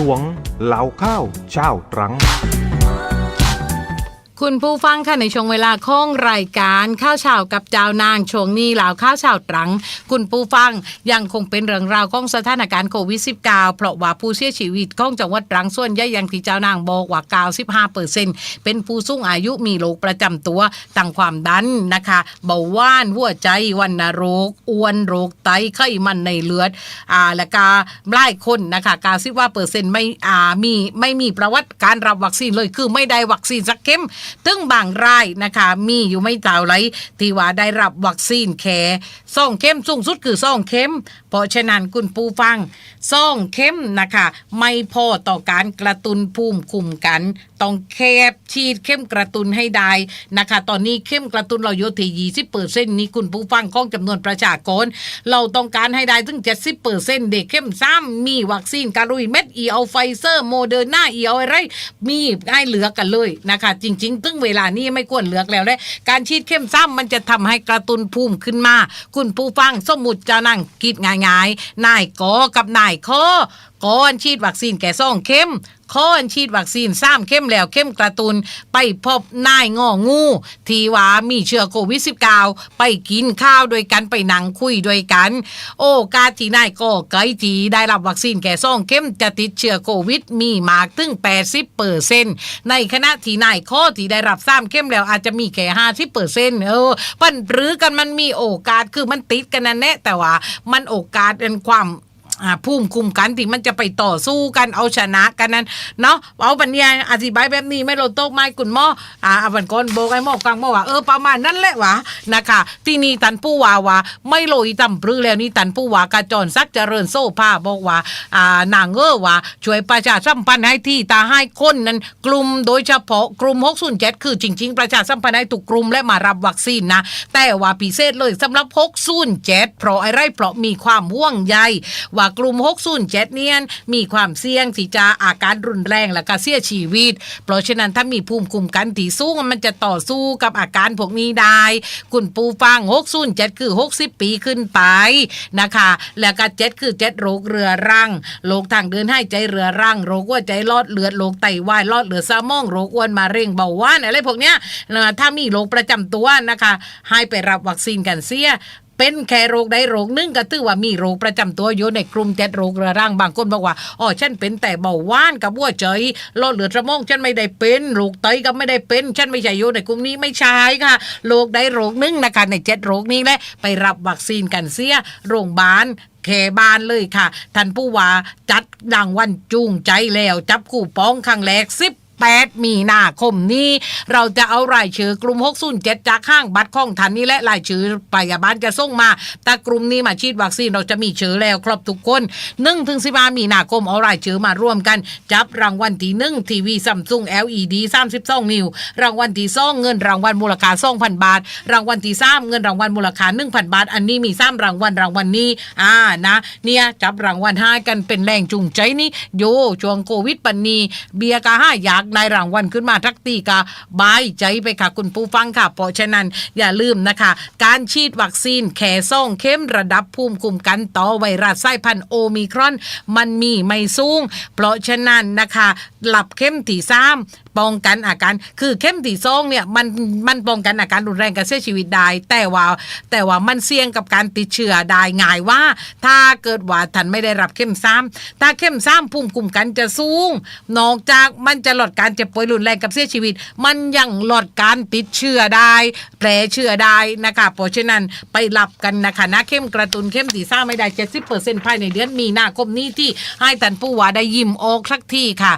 ช่วงเหล่าข้าวเช้าตรัง คุณผู้ฟังค่ะในช่วงเวลาข้องรายการข้าวเช้ากับเจ้านางช่วงนี้หลาวข้าวเช้าตรัง คุณผู้ฟังยังคงเป็นเรื่องราวของสถานการณ์โควิด -19 เพราะว่าผู้เสียชีวิตของจังหวัดตรังส่วนใหญ่อยังที่เจ้านางบอกว่า 95เปอร์เซ็นเป็นผู้สูงอายุมีโรคประจำตัวต่างความดันนะคะเบาหวานหัวใจวันโรคอ้วนโรคไตไขมันในเลือดอ่าและกาหลายคนนะคะ90ว่าเปอร์เซ็นต์ไม่อ่ามีไม่มีประวัติการรับวัคซีนเลยคือไม่ได้วัคซีนสักเข็มตึงบางรายนะคะ มีอยู่ไม่เท่าไรที่ว่าได้รับวัคซีนแค่ซ่องเข้มสูงสุดคือซ่องเข้ม เพราะฉะนั้นคุณผู้ฟังซ่องเข้มนะคะ ไม่พอต่อการกระตุนภูมิคุ้มกัน ต้องแคบฉีดเข้มกระตุนให้ได้นะคะ ตอนนี้เข้มกระตุนเราโยที่ยี่สิบเปอร์เซ็นต์นี้คุณผู้ฟังของจำนวนประชากร เราต้องการให้ได้ถึงเจ็ดสิบเปอร์เซ็นต์เด็กเข้มซ้ำมีวัคซีนการุยเม็ดอีเอาไฟเซอร์โมเดอร์นาอีเอาอะไรมีให้เหลือกันเลยนะคะ จริงๆถึงเวลานี้ไม่ควรเหลือกแล้วเลยการฉีดเข้มซ้ำมันจะทำให้กระตุนภูมิขึ้นมา คุณผู้ฟังสมมุติจะนั่งกิดง่ายๆนายกอกับนายคอก่อนฉีดวัคซีนแก่ซ่องเข้มค้อนฉีดวัคซีนซ้ำเข้มแล้วเข้มกระตุน ไปพบนายงองู ทีว่ามีเชื้อโควิด -19 ไปกินข้าวด้วยกันไปนั่งคุยด้วยกัน โอกาสที่นายก็ไกลทีได้รับวัคซีนแก่ซ่องเข้มจะติดเชื้อโควิดมีมากถึง 80เปอร์เซ็นต์ในขณะที่นายข้อที่ได้รับซ้ำเข้มแล้วอาจจะมีแค่50เปอร์เซ็นต์เออปันรือกันมันมีโอกาสคือมันติดกันนั่นแน่แต่ว่ามันโอกาสเป็นความ อ่าภูมิคุ้มกันที่มันจะไปต่อสู้กันเอาชนะกันนั้นเนาะเอาปัญญาอธิบายแบบนี้ไม่โลโตกไม้คุณหมออ่าวันก่อนโบกไอ้หมอกกลางหมอว่าเออประมาณนั้นแหละวะนะคะที่นี่ตันผู้ว่าว่าไม่โลยต่ำปรือแล้วนี่ตันผู้ว่ากระจรซักเจริญโซ่ผ้าบอกว่าอ่านางเออว่าช่วยประชาสัมพันธ์ให้ที่ตาให้คนนั้นกลุ่มโดยเฉพาะกลุ่ม607คือจริง ๆ ประชาสัมพันธ์ให้ทุกกลุ่มและมารับวัคซีนนะแต่ว่าพิเศษเลยสำหรับ607เพราะอะไรเพราะมีความห่วงใยว่ากลุ่ม607เนี่ยมีความเสี่ยงที่จะอาการรุนแรงและก็เสียชีวิต เพราะฉะนั้นถ้ามีภูมิคุ้มกันที่สูงมันจะต่อสู้กับอาการพวกนี้ได้ คุณปูฟัง607คือ 60 ปีขึ้นไปนะคะ แล้วก็7คือ7โรคเรือรังโรคทางเดินหายใจเรือรังโรคหัวใจลอดเลือดโรคไตวายลอดเลือดสมองโรคอ้วนมะเร็งเบาหวานอะไรพวกเนี้ยถ้ามีโรคประจำตัวนะคะ ให้ไปรับวัคซีนกันเสีย เป็นแค่โรคใดโรคหนึงก็ถือว่ามีโรคประจำตัวอยู่ในกลุ่มเจ็ดโรคเรื้อรังบางคนบอกว่าอ๋อฉันเป็นแต่เบาหวานกับหัวใจหลอดเลือดสมองฉันไม่ได้เป็นโรคไตก็ไม่ได้เป็น ฉันไม่ใช่อยู่ในกลุ่มนี้ไม่ใช่ค่ะโรคใดโรคหนึงนะคะในเจ็ดโรคนี้แหละไปรับวัคซีนกันเสียโรงพยาบาลแขบานเลยค่ะ ท่านผู้ว่าจัดรางวัลจูงใจแล้ว จับคู่ป้องครั้งแรกสิบ 8 มีนาคมนี้ เราจะเอารายชื่อกลุ่ม607จากข้างบัตรของทันนี้และรายชื่อพยาบาลจะส่งมาแต่กลุ่มนี้มาฉีดวัคซีนเราจะมีเชื้อแล้วครบทุกคน1ถึง15มีนาคมเอารายชื่อมาร่วมกัน จับรางวัลที่1ทีวีซัมซุง LED 32 นิ้ว รางวัลที่2เงินรางวัลมูลค่า2,000 บาท รางวัลที่3เงินรางวัลมูลค่า1,000 บาท อันนี้มีสามรางวัลรางวัลนี้อ่านะเนี่ยจับรางวัลให้กันเป็นแรงจูงใจนี่โยช่วงโควิดปันนี้เบียร์กาห้าอยากได้รางวัลขึ้นมาทักตีกาบายใจไปค่ะคุณผู้ฟังค่ะ เพราะฉะนั้นอย่าลืมนะคะ การฉีดวัคซีนแขซ่องเข้มระดับภูมิคุ้มกันต่อไวรัสสายพันธุ์โอมิครอน มันมีไม่สูง เพราะฉะนั้นนะคะ หลับเข้มที่ซ้ำป้องกันอาการคือเข้มที่ซองเนี่ยมันมันป้องกันอาการรุนแรงกับเสียชีวิตได้แต่ว่าแต่ว่ามันเสี่ยงกับการติดเชื้อได้ง่ายว่า ถ้าเกิดว่าท่านไม่ได้รับเข้มซ้ำถ้าเข้มซ้ำภูมิคุ้มกันจะสูงนอกจากมันจะลดการเจ็บป่วยรุนแรงกับเสียชีวิต มันยังหลอดการติดเชื้อได้ แผลเชื้อได้นะคะเพราะฉะนั้นไปรับกันนะคะนะเข้มกระตุนเข้มสีซ่าไม่ได้70%ภายในเดือนมีนาคมนี้ที่ให้ตันผู้ว่าได้ยิ้มออกสักทีค่ะ